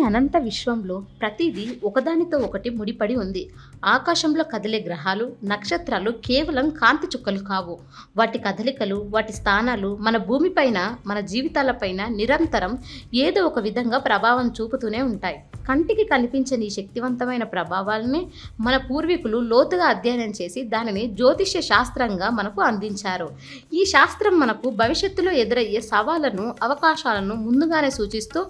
అనంత విశ్వంలో ప్రతిదీ ఒకదానితో ఒకటి ముడిపడి ఉంది. ఆకాశంలో కదిలే గ్రహాలు నక్షత్రాలు కేవలం కాంతి చుక్కలు కావు. వాటి కదలికలు వాటి స్థానాలు మన భూమిపైన మన జీవితాలపైన నిరంతరం ఏదో ఒక విధంగా ప్రభావం చూపుతూనే ఉంటాయి. కంటికి కనిపించని ఈ శక్తివంతమైన ప్రభావాలని మన పూర్వీకులు లోతుగా అధ్యయనం చేసి దానిని జ్యోతిష్య శాస్త్రంగా మనకు అందించారు. ఈ శాస్త్రం మనకు భవిష్యత్తులో ఎదురయ్యే సవాళ్ళను అవకాశాలను ముందుగానే సూచిస్తూ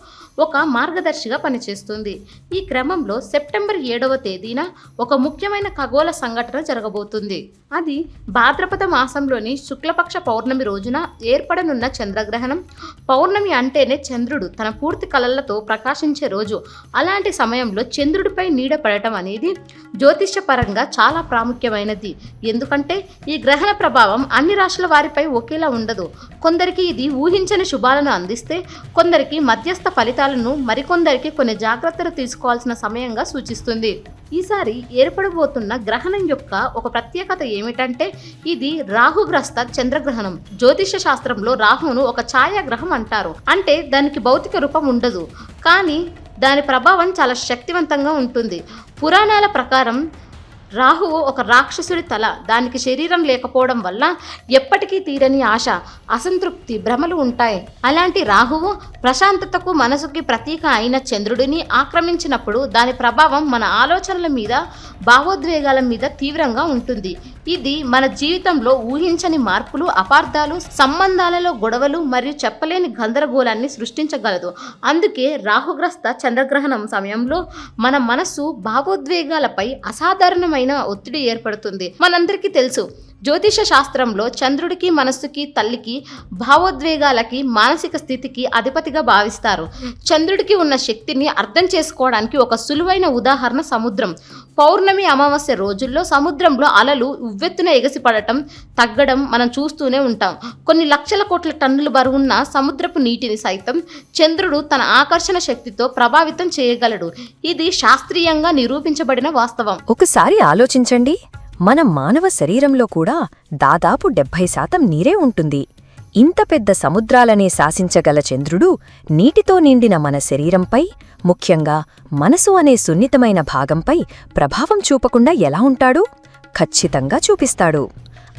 ఒక మార్గదర్శిగా పనిచేస్తుంది. ఈ క్రమంలో సెప్టెంబర్ ఏడవ తేదీన ఒక ముఖ్యమైన ఖగోళ సంఘటన జరగబోతుంది. అది భాద్రపద మాసంలోని శుక్లపక్ష పౌర్ణమి రోజున ఏర్పడనున్న చంద్రగ్రహణం. పౌర్ణమి అంటేనే చంద్రుడు తన పూర్తి కళలతో ప్రకాశించే రోజు. అలాంటి సమయంలో చంద్రుడిపై నీడ పడటం అనేది జ్యోతిష్యపరంగా చాలా ప్రాముఖ్యమైనది. ఎందుకంటే ఈ గ్రహణ ప్రభావం అన్ని రాశుల వారిపై ఒకేలా ఉండదు. కొందరికి ఇది ఊహించని శుభాలను అందిస్తే కొందరికి మధ్యస్థ ఫలితాలను మరికొందరికి కొన్ని జాగ్రత్తలు తీసుకోవాల్సిన సమయంగా సూచిస్తుంది. ఈసారి ఏర్పడబోతున్న గ్రహణం యొక్క ఒక ప్రత్యేకత ఏమిటంటే ఇది రాహుగ్రస్త చంద్రగ్రహణం. జ్యోతిష శాస్త్రంలో రాహును ఒక ఛాయాగ్రహం అంటారు. అంటే దానికి భౌతిక రూపం ఉండదు. కానీ దాని ప్రభావం చాలా శక్తివంతంగా ఉంటుంది. పురాణాల ప్రకారం రాహువు ఒక రాక్షసుడి తల. దానికి శరీరం లేకపోవడం వల్ల ఎప్పటికీ తీరని ఆశ అసంతృప్తి భ్రమలు ఉంటాయి. అలాంటి రాహువు ప్రశాంతతకు మనసుకి ప్రతీక అయిన చంద్రుడిని ఆక్రమించినప్పుడు దాని ప్రభావం మన ఆలోచనల మీద భావోద్వేగాల మీద తీవ్రంగా ఉంటుంది. ఇది మన జీవితంలో ఊహించని మార్పులు అపార్థాలు సంబంధాలలో గొడవలు మరియు చెప్పలేని గందరగోళాన్ని సృష్టించగలదు. అందుకే రాహుగ్రస్త చంద్రగ్రహణం సమయంలో మన మనస్సు భావోద్వేగాలపై అసాధారణమైన ఒత్తిడి ఏర్పడుతుంది. మనందరికీ తెలుసు జ్యోతిష శాస్త్రంలో చంద్రుడికి మనస్సుకి తల్లికి భావోద్వేగాలకి మానసిక స్థితికి అధిపతిగా భావిస్తారు. చంద్రుడికి ఉన్న శక్తిని అర్థం చేసుకోవడానికి ఒక సులువైన ఉదాహరణ సముద్రం. పౌర్ణమి అమావాస్య రోజుల్లో సముద్రంలో అలలు ఉవ్వెత్తున ఎగసిపడటం తగ్గడం మనం చూస్తూనే ఉంటాం. కొన్ని లక్షల కోట్ల టన్నుల బరువున్న సముద్రపు నీటిని సైతం చంద్రుడు తన ఆకర్షణ శక్తితో ప్రభావితం చేయగలడు. ఇది శాస్త్రీయంగా నిరూపించబడిన వాస్తవం. ఒకసారి ఆలోచించండి. మన మానవ శరీరంలో కూడా దాదాపు డెబ్భై శాతం నీరే ఉంటుంది. ఇంత పెద్ద సముద్రాలనే శాసించగల చంద్రుడు నీటితో నిండిన మన శరీరంపై ముఖ్యంగా మనసు అనే సున్నితమైన భాగంపై ప్రభావం చూపకుండా ఎలా ఉంటాడు? ఖచ్చితంగా చూపిస్తాడు.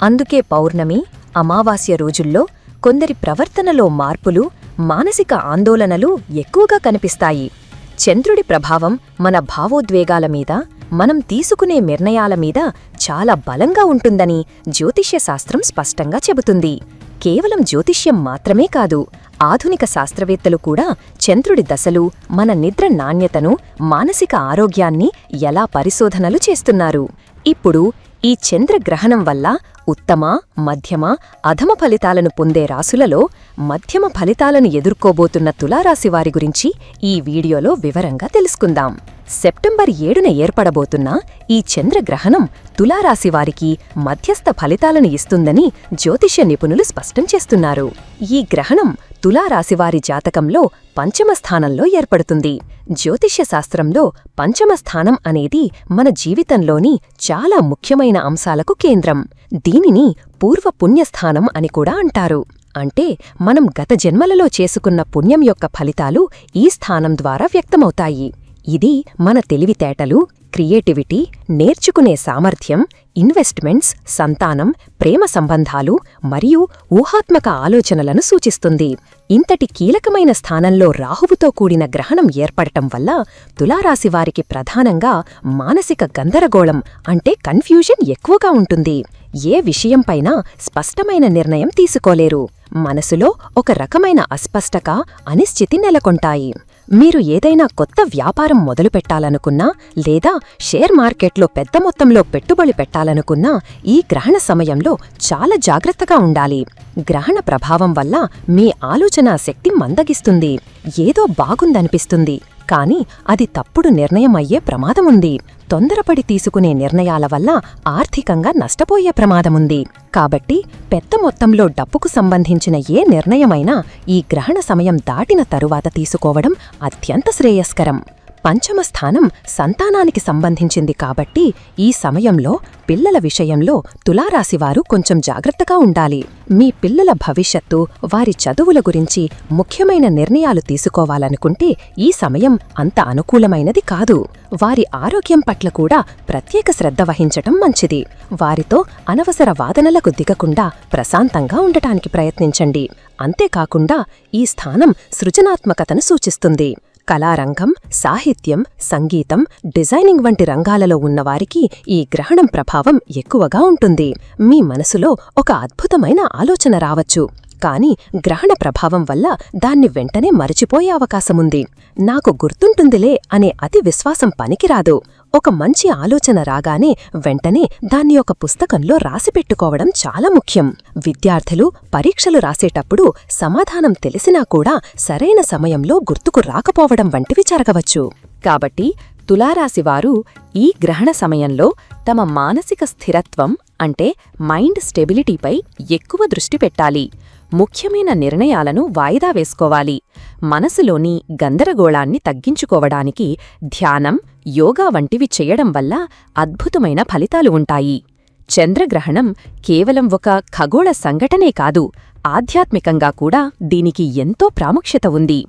అందుకే పౌర్ణమి అమావాస్య రోజుల్లో కొందరి ప్రవర్తనలో మార్పులు మానసిక ఆందోళనలు ఎక్కువగా కనిపిస్తాయి. చంద్రుడి ప్రభావం మన భావోద్వేగాల మీద మనం తీసుకునే నిర్ణయాల మీద చాలా బలంగా ఉంటుందని జ్యోతిష్యశాస్త్రం స్పష్టంగా చెబుతుంది. కేవలం జ్యోతిష్యం మాత్రమే కాదు ఆధునిక శాస్త్రవేత్తలు కూడా చంద్రుడి దశలు మన నిద్ర నాణ్యతను మానసిక ఆరోగ్యాన్ని ఎలా పరిశోధనలు చేస్తున్నారు? ఇప్పుడు ఈ చంద్రగ్రహణం వల్ల ఉత్తమ మధ్యమ అధమ ఫలితాలను పొందే రాసులలో మధ్యమ ఫలితాలను ఎదుర్కోబోతున్న తులారాశి వారి గురించి ఈ వీడియోలో వివరంగా తెలుసుకుందాం. సెప్టెంబర్ ఏడున ఏర్పడబోతున్న ఈ చంద్రగ్రహణం తులారాశి వారికి మధ్యస్థ ఫలితాలను ఇస్తుందని జ్యోతిష్య నిపుణులు స్పష్టం చేస్తున్నారు. ఈ గ్రహణం తులారాశివారి జాతకంలో పంచమ స్థానంలో ఏర్పడుతుంది. జ్యోతిష్య శాస్త్రంలో పంచమ స్థానం అనేది మన జీవితంలోని చాలా ముఖ్యమైన అంశాలకు కేంద్రం. దీనిని పూర్వ పుణ్యస్థానం అని కూడా అంటారు. అంటే మనం గత జన్మలలో చేసుకున్న పుణ్యం యొక్క ఫలితాలు ఈ స్థానం ద్వారా వ్యక్తమవుతాయి. ఇది మన తెలివితేటలు క్రియేటివిటీ నేర్చుకునే సామర్థ్యం ఇన్వెస్ట్మెంట్స్ సంతానం ప్రేమ సంబంధాలు మరియు ఊహాత్మక ఆలోచనలను సూచిస్తుంది. ఇంతటి కీలకమైన స్థానంలో రాహువుతో కూడిన గ్రహణం ఏర్పడటం వల్ల తులారాశివారికి ప్రధానంగా మానసిక గందరగోళం అంటే కన్ఫ్యూజన్ ఎక్కువగా ఉంటుంది. ఏ విషయంపైనా స్పష్టమైన నిర్ణయం తీసుకోలేరు. మనసులో ఒక రకమైన అస్పష్టక అనిశ్చితి నెలకొంటాయి. మీరు ఏదైనా కొత్త వ్యాపారం మొదలుపెట్టాలనుకున్నా లేదా షేర్ మార్కెట్లో పెద్ద మొత్తంలో పెట్టుబడి పెట్టాలనుకున్నా ఈ గ్రహణ సమయంలో చాలా జాగ్రత్తగా ఉండాలి. గ్రహణ ప్రభావం వల్ల మీ ఆలోచనా శక్తి మందగిస్తుంది. ఏదో బాగుందనిపిస్తుంది. కానీ అది తప్పుడు నిర్ణయం అయ్యే ప్రమాదముంది. తొందరపడి తీసుకునే నిర్ణయాల వల్ల ఆర్థికంగా నష్టపోయే ప్రమాదముంది. కాబట్టి పెద్ద మొత్తంలో డబ్బుకు సంబంధించిన ఏ నిర్ణయమైనా ఈ గ్రహణ సమయం దాటిన తరువాత తీసుకోవడం అత్యంత శ్రేయస్కరం. పంచమ స్థానం సంతానానికి సంబంధించింది కాబట్టి ఈ సమయంలో పిల్లల విషయంలో తులారాశివారు కొంచెం జాగ్రత్తగా ఉండాలి. మీ పిల్లల భవిష్యత్తు వారి చదువుల గురించి ముఖ్యమైన నిర్ణయాలు తీసుకోవాలనుకుంటే ఈ సమయం అంత అనుకూలమైనది కాదు. వారి ఆరోగ్యం పట్ల కూడా ప్రత్యేక శ్రద్ధ వహించటం మంచిది. వారితో అనవసర వాదనలకు దిగకుండా ప్రశాంతంగా ఉండటానికి ప్రయత్నించండి. అంతేకాకుండా ఈ స్థానం సృజనాత్మకతను సూచిస్తుంది. కళారంగం సాహిత్యం సంగీతం డిజైనింగ్ వంటి రంగాలలో ఉన్నవారికి ఈ గ్రహణం ప్రభావం ఎక్కువగా ఉంటుంది. మీ మనసులో ఒక అద్భుతమైన ఆలోచన రావచ్చు. కాని గ్రహణ ప్రభావం వల్ల దాన్ని వెంటనే మరచిపోయే అవకాశముంది. నాకు గుర్తుంటుందిలే అనే అతి విశ్వాసం పనికిరాదు. ఒక మంచి ఆలోచన రాగానే వెంటనే దాన్ని ఒక పుస్తకంలో రాసిపెట్టుకోవడం చాలా ముఖ్యం. విద్యార్థులు పరీక్షలు రాసేటప్పుడు సమాధానం తెలిసినా కూడా సరైన సమయంలో గుర్తుకు రాకపోవడం వంటివి జరగవచ్చు. కాబట్టి తులారాశివారు ఈ గ్రహణ సమయంలో తమ మానసిక స్థిరత్వం అంటే మైండ్ స్టెబిలిటీపై ఎక్కువ దృష్టి పెట్టాలి. ముఖ్యమైన నిర్ణయాలను వాయిదా వేసుకోవాలి. మనసులోని గందరగోళాన్ని తగ్గించుకోవడానికి ధ్యానం యోగా వంటివి చేయడం వల్ల అద్భుతమైన ఫలితాలు ఉంటాయి. చంద్రగ్రహణం కేవలం ఒక ఖగోళ సంఘటనే కాదు ఆధ్యాత్మికంగా కూడా దీనికి ఎంతో ప్రాముఖ్యత ఉంది.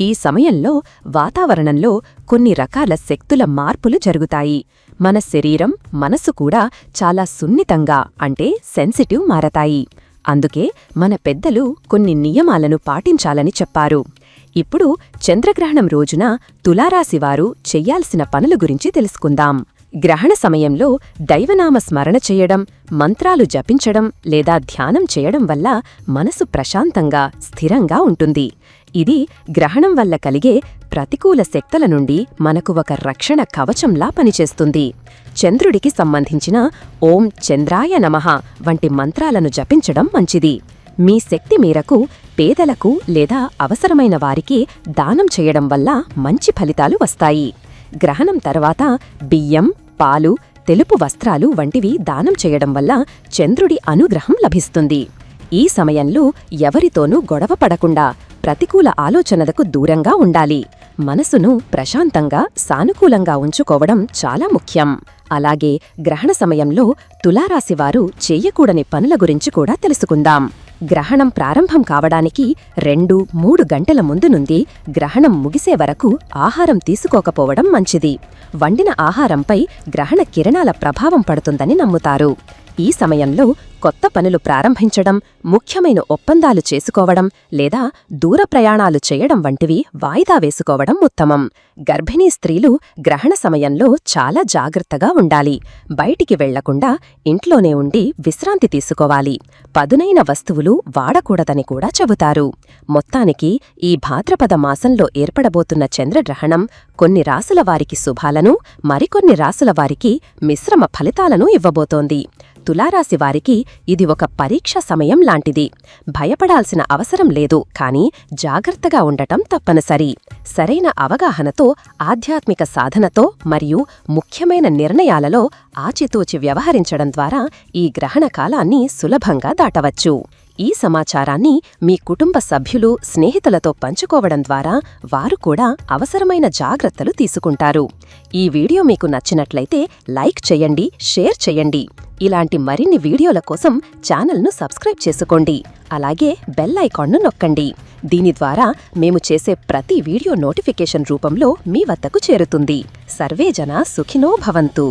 ఈ సమయంలో వాతావరణంలో కొన్ని రకాల శక్తుల మార్పులు జరుగుతాయి. మన శరీరం మనసు కూడా చాలా సున్నితంగా అంటే సెన్సిటివ్ మారతాయి. అందుకే మన పెద్దలు కొన్ని నియమాలను పాటించాలని చెప్పారు. ఇప్పుడు చంద్రగ్రహణం రోజున తులారాశివారు చెయ్యాల్సిన పనుల గురించి తెలుసుకుందాం. గ్రహణ సమయంలో దైవనామ స్మరణ చేయడం మంత్రాలు జపించడం లేదా ధ్యానం చేయడం వల్ల మనసు ప్రశాంతంగా స్థిరంగా ఉంటుంది. ఇది గ్రహణం వల్ల కలిగే ప్రతికూల శక్తుల నుండి మనకు ఒక రక్షణ కవచంలా పనిచేస్తుంది. చంద్రుడికి సంబంధించిన ఓం చంద్రాయ నమః వంటి మంత్రాలను జపించడం మంచిది. మీ శక్తి మేరకు పేదలకు లేదా అవసరమైన వారికి దానం చేయడం వల్ల మంచి ఫలితాలు వస్తాయి. గ్రహణం తర్వాత బియ్యం పాలు తెలుపు వస్త్రాలు వంటివి దానం చేయడం వల్ల చంద్రుడి అనుగ్రహం లభిస్తుంది. ఈ సమయంలో ఎవరితోనూ గొడవ పడకుండా ప్రతికూల ఆలోచనలకు దూరంగా ఉండాలి. మనసును ప్రశాంతంగా సానుకూలంగా ఉంచుకోవడం చాలా ముఖ్యం. అలాగే గ్రహణ సమయంలో తులారాశివారు చేయకూడని పనుల గురించి కూడా తెలుసుకుందాం. గ్రహణం ప్రారంభం కావడానికి రెండు మూడు గంటల ముందు నుండి గ్రహణం ముగిసే వరకు ఆహారం తీసుకోకపోవడం మంచిది. వండిన ఆహారంపై గ్రహణ కిరణాల ప్రభావం పడుతుందని నమ్ముతారు. ఈ సమయంలో కొత్త పనులు ప్రారంభించడం ముఖ్యమైన ఒప్పందాలు చేసుకోవడం లేదా దూర ప్రయాణాలు చేయడం వంటివి వాయిదా వేసుకోవడం ఉత్తమం. గర్భిణీ స్త్రీలు గ్రహణ సమయంలో చాలా జాగ్రత్తగా ఉండాలి. బయటికి వెళ్ళకుండా ఇంట్లోనే ఉండి విశ్రాంతి తీసుకోవాలి. పదునైన వస్తువులు వాడకూడదని కూడా చెబుతారు. మొత్తానికి ఈ భాద్రపద మాసంలో ఏర్పడబోతున్న చంద్రగ్రహణం కొన్ని రాసుల వారికి శుభాలను మరికొన్ని రాసుల వారికి మిశ్రమ ఫలితాలను ఇవ్వబోతోంది. తులారాశి వారికి ఇది ఒక పరీక్ష సమయం లాంటిది. భయపడాల్సిన అవసరం లేదు కానీ జాగ్రత్తగా ఉండటం తప్పనిసరి. సరైన అవగాహనతో ఆధ్యాత్మిక సాధనతో మరియు ముఖ్యమైన నిర్ణయాలలో ఆచితూచి వ్యవహరించడం ద్వారా ఈ గ్రహణ కాలాన్ని సులభంగా దాటవచ్చు. ఈ సమాచారాన్ని మీ కుటుంబ సభ్యులు స్నేహితులతో పంచుకోవడం ద్వారా వారు కూడా అవసరమైన జాగ్రత్తలు తీసుకుంటారు. ఈ వీడియో మీకు నచ్చినట్లయితే లైక్ చేయండి షేర్ చేయండి. ఇలాంటి మరిన్ని వీడియోల కోసం ఛానల్ను సబ్స్క్రైబ్ చేసుకోండి. అలాగే బెల్ ఐకాన్ను నొక్కండి. దీని ద్వారా మేము చేసే ప్రతి వీడియో నోటిఫికేషన్ రూపంలో మీ వద్దకు చేరుతుంది. సర్వేజన సుఖినో భవంతు.